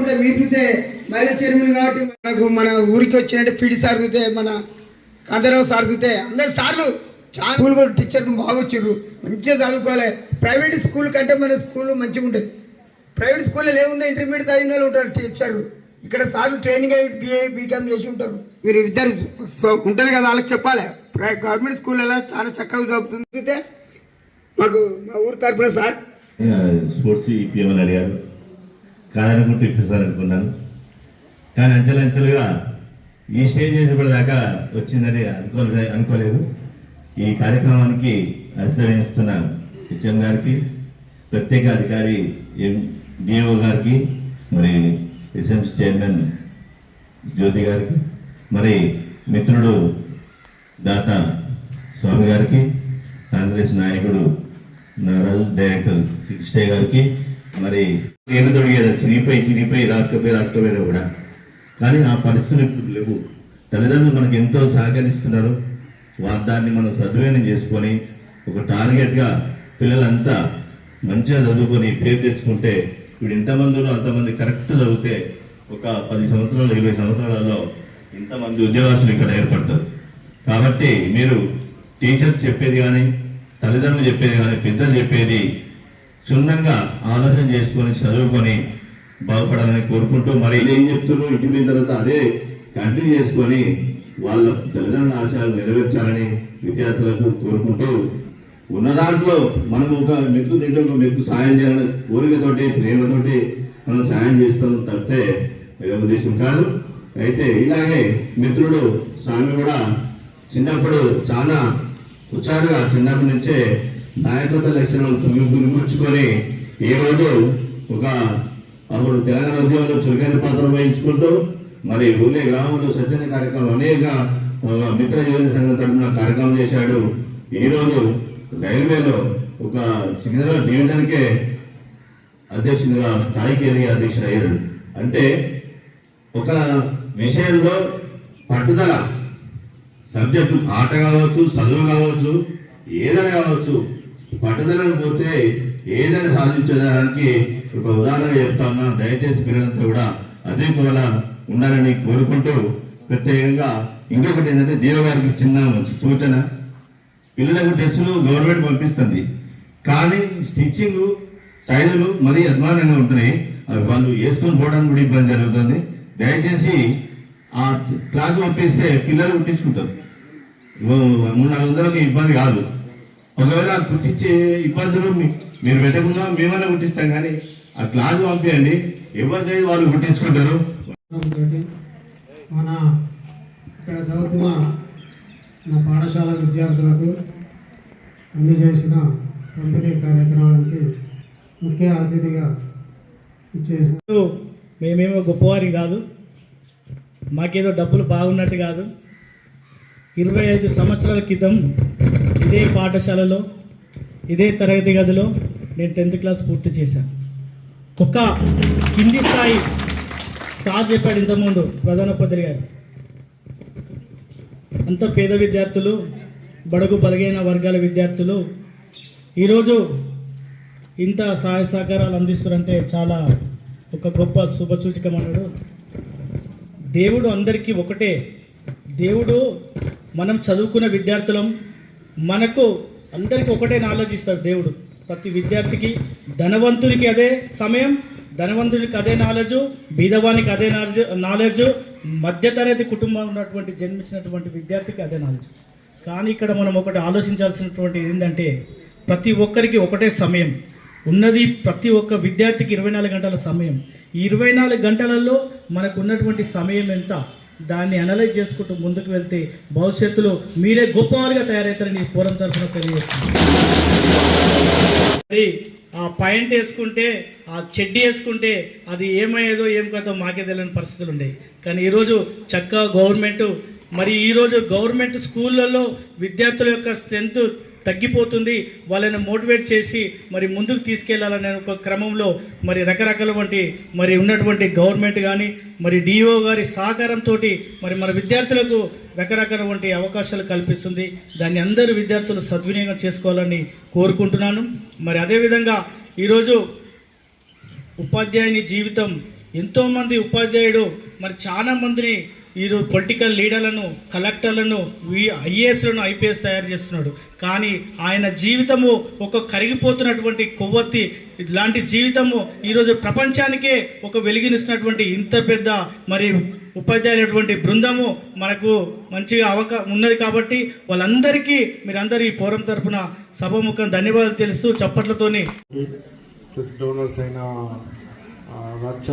ఉంటే మీరు చైర్మన్ కాబట్టి మనకు మన ఊరికి వచ్చినట్టు పీడి సార్తే మన కాంతారావు సార్తే అందరు సార్లు చాలా స్కూల్ కూడా టీచర్లు బాగా వచ్చారు మంచిగా చదువుకోవాలి. ప్రైవేట్ స్కూల్ కంటే మన స్కూల్ మంచిగా ఉంటుంది. ప్రైవేట్ స్కూల్లో లేకుండా ఇంటర్మీడియట్ చదివిన వాళ్ళు ఉంటారు టీచర్లు. ఇక్కడ సార్లు ట్రైనింగ్ అయ్యి బిఏ బీకామ్ చేసి ఉంటారు. మీరు ఇద్దరు సో ఉంటుంది కదా వాళ్ళకి చెప్పాలి. గవర్నమెంట్ స్కూల్ ఎలా చాలా చక్కగా చదువుతుంది. మాకు మా ఊరు తరఫున సార్. స్పోర్ట్స్ అడిగారు. కాదని కాదనుకుంటూ ఇప్పిస్తారనుకున్నాను కానీ అంచెలంచెలుగా ఈ స్టేజ్ చేసేప్పటిదాకా వచ్చిందని అనుకోలే అనుకోలేదు. ఈ కార్యక్రమానికి అర్థం హెచ్ఎం గారికి ప్రత్యేక అధికారి ఎం డిఓ గారికి మరి ఎస్ఎంసీ చైర్మన్ జ్యోతి గారికి మరి మిత్రుడు దాత స్వామి గారికి కాంగ్రెస్ నాయకుడు నారాజు డైరెక్టర్ కృష్ణయ్య గారికి మరి నేను తొడిగేది? చినిపోయి చినిపోయి రాసుకపోయి రాసుకపోయినా కూడా. కానీ ఆ పరిస్థితులు ఇప్పుడు లేవు. తల్లిదండ్రులు మనకు ఎంతో సహకరిస్తున్నారు. వా- దాన్ని మనం సద్వినియోగం చేసుకొని ఒక టార్గెట్గా పిల్లలంతా మంచిగా చదువుకొని పేరు తెచ్చుకుంటే ఇప్పుడు ఎంతమంది అంతమంది కరెక్ట్ చదివితే ఒక పది సంవత్సరాలు ఇరవై సంవత్సరాలలో ఇంతమంది ఉద్యోగస్తులు ఇక్కడ ఏర్పడతారు. కాబట్టి మీరు టీచర్స్ చెప్పేది కానీ తల్లిదండ్రులు చెప్పేది కానీ పెద్దలు చెప్పేది క్షుణ్ణంగా ఆలోచన చేసుకొని చదువుకొని బాగుపడాలని కోరుకుంటూ మరి ఏం చెప్తున్నారు ఇంటి మీద తర్వాత అదే కంటిన్యూ చేసుకొని వాళ్ళ తల్లిదండ్రుల ఆశయాలు నెరవేర్చాలని విద్యార్థులకు కోరుకుంటూ ఉన్న దాంట్లో మనకు ఒక మెతుకు తింటే ఒక సాయం చేయాలని కోరికతోటి ప్రేమతోటి మనం సాయం చేస్తాం తప్పితే వేరే ఉద్దేశం కాదు. అయితే ఇలాగే మిత్రుడు స్వామి కూడా చిన్నప్పుడు చాలా ఉత్సాహంగా చిన్నప్పటి నుంచే నాయకత్వ లక్షణాలు గురిముచ్చుకొని ఈ ఒక అప్పుడు తెలంగాణ ఉద్యమంలో చురుకైన పాత్ర వహించుకుంటూ మరి ఊళ్ళే గ్రామంలో స్వచ్ఛంద కార్యక్రమం అనేక ఒక మిత్ర యువత సంఘం తరఫున కార్యక్రమం చేశాడు. ఈరోజు రైల్వేలో ఒక సికింద్రాబాద్ డివిజన్కే అధ్యక్షునిగా స్థాయికి ఎదిగి అధ్యక్షుడు అయ్యాడు. అంటే ఒక విషయంలో పట్టుదల సబ్జెక్టు ఆట కావచ్చు చదువు కావచ్చు ఏదైనా కావచ్చు పట్టుదలను పోతే ఏదైనా సాధించడానికి ఒక ఉదాహరణ చెప్తా ఉన్నా దయచేసి పిల్లలంతా కూడా అదే కోల ఉండాలని కోరుకుంటూ ప్రత్యేకంగా ఇంకొకటి ఏంటంటే దేవ గారికి చిన్న సూచన. పిల్లలకు డ్రెస్సులు గవర్నమెంట్ పంపిస్తుంది. కానీ స్టిచ్చింగ్ సైజులు మరీ అధ్వానంగా ఉంటున్నాయి. అవి వాళ్ళు వేసుకొని పోవడానికి కూడా ఇబ్బంది జరుగుతుంది. దయచేసి ఆ క్లాత్ పంపిస్తే పిల్లలు కుట్టించుకుంటారు. మూడు నాలుగు వందలకు ఇబ్బంది కాదు. ఒకవేళ ఆ కుట్టించే ఇబ్బందులు మీ- మీరు పెట్టకుండా మేమైనా కుట్టిస్తాం కానీ ఆ క్లాస్ పంపించండి ఎవరి సైజు వాళ్ళు కుట్టించుకుంటారు తోటి మన ఇక్కడ చదువుతున్న నా పాఠశాల విద్యార్థులకు అందజేసిన పంపిణీ కార్యక్రమానికి ముఖ్య అతిథిగా ఇచ్చేసిన మేమేమో గొప్పవారి కాదు. మాకేదో డబ్బులు బాగున్నట్టు కాదు. ఇరవై ఐదు సంవత్సరాల క్రితం ఇదే పాఠశాలలో ఇదే తరగతి గదిలో నేను టెన్త్ క్లాస్ పూర్తి చేశాను. ఒక కింది స్థాయి సార్ చెప్పాడు ఇంతకుముందు ప్రధానోపాధ్యాయులు గారు. అంత పేద విద్యార్థులు బడుగు బలగైన వర్గాల విద్యార్థులు ఈరోజు ఇంత సహాయ సహకారాలు అందిస్తున్నారంటే చాలా ఒక గొప్ప శుభసూచకం అన్నాడు. దేవుడు అందరికీ ఒకటే. దేవుడు మనం చదువుకున్న విద్యార్థులం మనకు అందరికీ ఒకటే నాలెడ్జ్ దేవుడు. ప్రతి విద్యార్థికి ధనవంతునికి అదే సమయం ధనవంతునికి అదే నాలెడ్జ్ బీదవానికి అదే నాలెడ్జ్ నాలెడ్జ్ మధ్యతరగతి కుటుంబం ఉన్నటువంటి జన్మించినటువంటి విద్యార్థికి అదే నాలెడ్జ్. కానీ ఇక్కడ మనం ఒకటి ఆలోచించాల్సినటువంటి ఏంటంటే ప్రతి ఒక్కరికి ఒకటే సమయం. ఉన్నది ప్రతి ఒక్క విద్యార్థికి ఇరవై నాలుగు గంటల సమయం. ఈ ఇరవై నాలుగు గంటలలో మనకు ఉన్నటువంటి సమయం ఎంత? దాన్ని అనలైజ్ చేసుకుంటూ ముందుకు వెళ్తే భవిష్యత్తులో మీరే గొప్పవారిగా తయారవుతారని పూర్వం తరఫున తెలియజేస్తుంది మరి ఆ పాయింట్ వేసుకుంటే ఆ చెడ్డి వేసుకుంటే అది ఏమయ్యేదో ఏం కాదో మాకే తెలియని పరిస్థితులు ఉండేవి. కానీ ఈరోజు చక్కగా గవర్నమెంట్ మరి ఈరోజు గవర్నమెంట్ స్కూళ్ళల్లో విద్యార్థుల యొక్క స్ట్రెంత్ తగ్గిపోతుంది. వాళ్ళని మోటివేట్ చేసి మరి ముందుకు తీసుకెళ్ళాలనే ఒక క్రమంలో మరి రకరకాల వంటి మరి ఉన్నటువంటి గవర్నమెంట్ కానీ మరి డిఓ గారి సహకారంతో మరి మన విద్యార్థులకు రకరకాల వంటి అవకాశాలు కల్పిస్తుంది. దాన్ని అందరు విద్యార్థులు సద్వినియోగం చేసుకోవాలని కోరుకుంటున్నాను. మరి అదేవిధంగా ఈరోజు ఉపాధ్యాయుని జీవితం ఎంతోమంది ఉపాధ్యాయుడు మరి చాలా మందిని ఈరోజు పొలిటికల్ లీడర్లను కలెక్టర్లను ఐఏఎస్లను ఐపీఎస్ తయారు చేస్తున్నాడు. కానీ ఆయన జీవితము ఒక కరిగిపోతున్నటువంటి కొవ్వొత్తి ఇలాంటి జీవితము ఈరోజు ప్రపంచానికే ఒక వెలిగినిస్తున్నటువంటి ఇంత పెద్ద మరి ఉపాధ్యాయులటువంటి బృందము మనకు మంచిగా అవకా ఉన్నది కాబట్టి వాళ్ళందరికీ మీరందరూ ఈ ఫోరం తరపున సభముఖం ధన్యవాదాలు తెలుసు చప్పట్లతోని ప్లస్ డోనర్స్ అయిన రచ్చ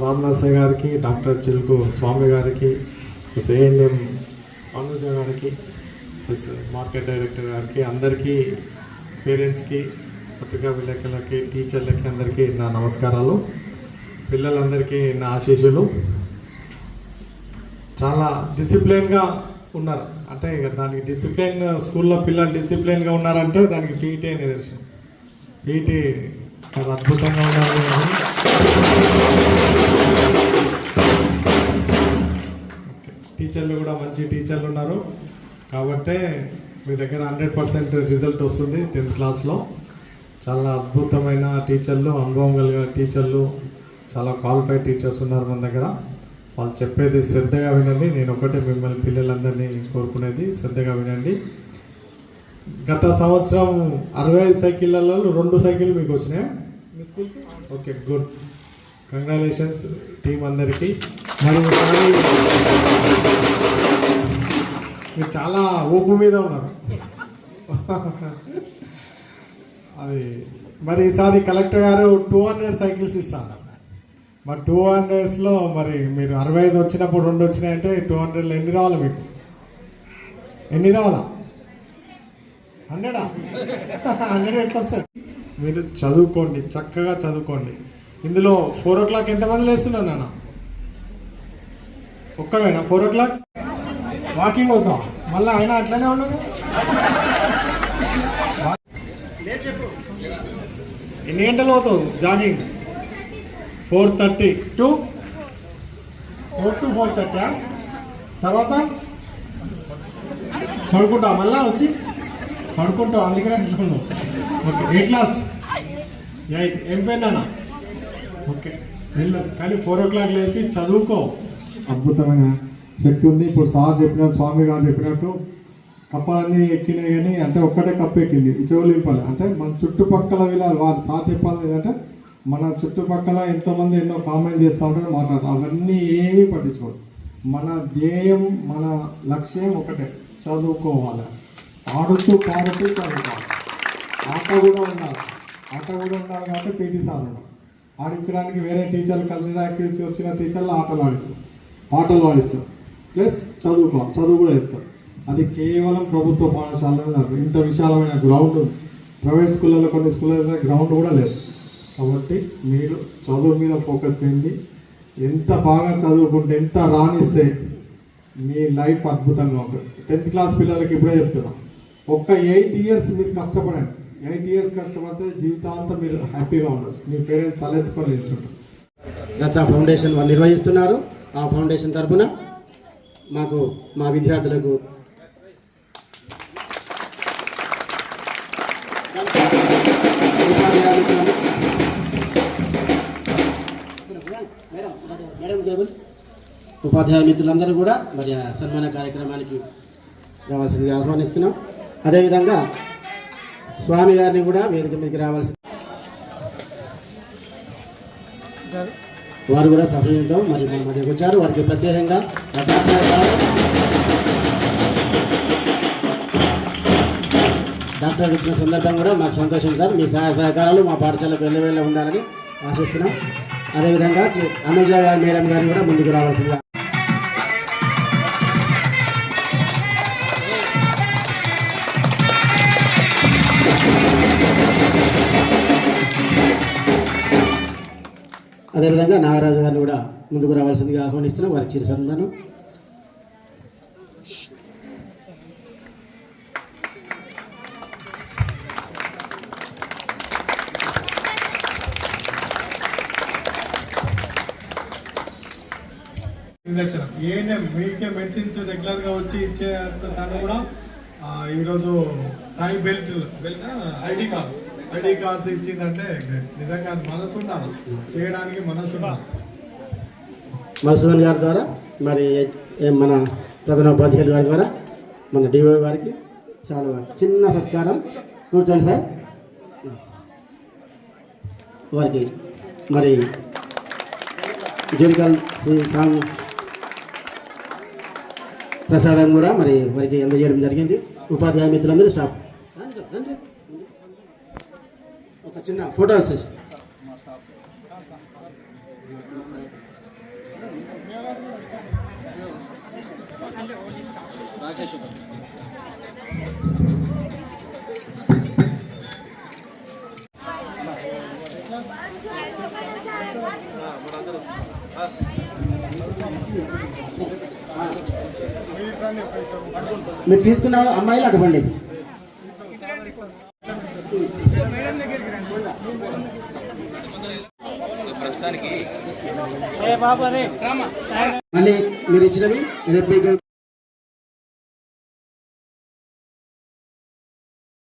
రామ్ నర్సయ్య గారికి డాక్టర్ చిలుకు స్వామి గారికి సేఎన్ఎం అనుజ గారికి ప్లస్ మార్కెట్ డైరెక్టర్ గారికి అందరికీ పేరెంట్స్కి పత్రికా విలేకరులకి టీచర్లకి అందరికీ నా నమస్కారాలు. పిల్లలందరికీ నా ఆశీస్సులు. చాలా డిసిప్లిన్గా ఉన్నారు. అంటే ఇక దానికి డిసిప్లిన్ స్కూల్లో పిల్లలు డిసిప్లిన్గా ఉన్నారంటే దానికి పీటీ అనే దర్శనం పీటీ చాలా అద్భుతంగా ఉన్నారు టీచర్లు కూడా మంచి టీచర్లు ఉన్నారు. కాబట్టే మీ దగ్గర హండ్రెడ్ పర్సెంట్ రిజల్ట్ వస్తుంది టెన్త్ క్లాస్లో. చాలా అద్భుతమైన టీచర్లు అనుభవం కలిగిన టీచర్లు చాలా క్వాలిఫైడ్ టీచర్స్ ఉన్నారు మన దగ్గర. వాళ్ళు చెప్పేది శ్రద్ధగా వినండి. నేను ఒకటే మిమ్మల్ని పిల్లలందరినీ కోరుకునేది శ్రద్ధగా వినండి. గత సంవత్సరం అరవై ఐదు సైకిళ్ళలో రెండు సైకిళ్ళు మీకు వచ్చినాయా? మీ స్కూల్కి? Okay good. కంగ్రాచులేషన్స్ టీం అందరికీ. మరి మీరు చాలా ఊపు మీద ఉన్నారు. అది మరి ఈసారి కలెక్టర్ గారు టూ హండ్రెడ్ సైకిల్స్ ఇస్తాను. మరి టూ హండ్రెడ్స్లో మరి మీరు అరవై ఐదు వచ్చినప్పుడు రెండు వచ్చినాయంటే టూ హండ్రెడ్లో ఎన్ని రావాలి మీకు? ఎన్ని రావాలా? హండ్రెడా? హండ్రెడ్ ఎట్లా వస్తారు మీరు చదువుకోండి చక్కగా చదువుకోండి. ఇందులో ఫోర్ ఓ క్లాక్ ఎంతమంది లేస్తున్నారు నాన్న? ఒక్కడైనా? ఫోర్ ఓ క్లాక్? వాకింగ్ పోతాం మళ్ళీ అయినా అట్లనే ఉన్నాను ఎన్ని గంటలు పోతావు jogging four thirty to four to four thirty తర్వాత పడుకుంటావు? మళ్ళా వచ్చి పడుకుంటావు? అందుకనే అంటున్నాను ఓకే ఏ క్లాస్ ఎయిట్ ఏం పేరు ఓకే వెళ్ళు. కానీ ఫోర్ ఓ క్లాక్ లేచి చదువుకో. అద్భుతమైన? శక్తి ఉంది. ఇప్పుడు సార్ చెప్పినట్టు స్వామి గారు చెప్పినట్టు కప్పలన్నీ ఎక్కినాయి కానీ అంటే ఒక్కటే కప్పు ఎక్కింది. చెవులు ఇంపాలి అంటే మన చుట్టుపక్కల వీళ్ళ వారు సార్ చెప్పాలి ఏంటంటే మన చుట్టుపక్కల ఎంతోమంది ఎన్నో కామెంట్ చేస్తూ ఉంటారు మాట్లాడతారు అవన్నీ ఏమీ పట్టించుకోరు. మన ధ్యేయం మన లక్ష్యం ఒకటే చదువుకోవాలి. ఆడుతూ పాడుతూ చదువుకోవాలి. ఆట కూడా ఉండాలి. ఆట కూడా ఉండాలి కాబట్టి పీటీ సార్ ఉన్నాం ఆడించడానికి వేరే టీచర్లు కల్చరల్ యాక్టివిటీస్ వచ్చిన టీచర్లు ఆటలు ఆడిస్తారు. పాటలు ఆడిస్తారు. ప్లస్ చదువుకో చదువు కూడా చెప్తారు అది కేవలం ప్రభుత్వ పాఠశాలలో ఇంత విశాలమైన గ్రౌండ్ ఉంది. ప్రైవేట్ స్కూళ్ళలో కొన్ని స్కూళ్ళలో గ్రౌండ్ కూడా లేదు. కాబట్టి మీరు చదువు మీద ఫోకస్ చేయండి. ఎంత బాగా చదువుకుంటే ఎంత రాణిస్తే మీ లైఫ్ అద్భుతంగా ఉంటుంది. టెన్త్ క్లాస్ పిల్లలకి ఇప్పుడే చెప్తున్నా. ఒక్క ఎయిట్ ఇయర్స్ మీరు కష్టపడండి. ఎయిట్ ఇయర్స్ కష్టపడితే జీవితాంతం మీరు హ్యాపీగా ఉండొచ్చు. మీ పేరెంట్స్ తలెత్తుకొని నిల్చుంటారు. రచా ఫౌండేషన్ వాళ్ళు నిర్వహిస్తున్నారు. ఆ ఫౌండేషన్ తరఫున మాకు మా విద్యార్థులకు. ఉపాధ్యాయ మేడం, మిత్రులందరూ కూడా మరి సన్మాన కార్యక్రమానికి రావాల్సిందిగా ఆహ్వానిస్తున్నాం. అదేవిధంగా స్వామి గారిని కూడా వేదిక మీదకి రావాల్సింది వారు కూడా సహృదయంతో మరి మన మధ్యకు వచ్చారు. వారికి ప్రత్యేకంగా డాక్టర్ గారు డాక్టర్ ఇచ్చిన సందర్భం కూడా మాకు సంతోషం సార్. మీ సహాయ సహకారాలు మా పాఠశాలకు వెళ్ళి వెళ్ళి ఉండాలని ఆశిస్తున్నాం. అదేవిధంగా చి- అనుజ గారు మేడం గారు కూడా ముందుకు రావాల్సిందిగా అదేవిధంగా నాగరాజు గారిని కూడా ముందుకు రావాల్సిందిగా ఆహ్వానిస్తున్నాం. వారికి చిరు నిదర్శనం. ఏఎన్ఎం మీకే మెడిసిన్స్ రెగ్యులర్గా వచ్చి ఇచ్చే దాన్ని కూడా ఈరోజు tie belt belt ID card. ID cards ఇచ్చిందంటే నిజంగా మనసు ఉండాలి. చేయడానికి మనసు ఉండాలి. మధుసూదన్ గారి ద్వారా మరి మన ప్రధాన ఉపాధ్యాయులు గారి ద్వారా మన డిఓ గారికి చాలా చిన్న సత్కారం. కూర్చోండి సార్. వారికి మరి జూరికల్ శ్రీ స్వామి ప్రసాదం కూడా మరి వారికి అందజేయడం జరిగింది. ఉపాధ్యాయ మిత్రులందరూ స్టాఫ్ రండి సార్, రండి. ఒక చిన్న ఫోటో వచ్చేసి మీరు తీసుకున్న అమ్మాయిలు అటువంటి మళ్ళీ మీరు ఇచ్చినవి రేపు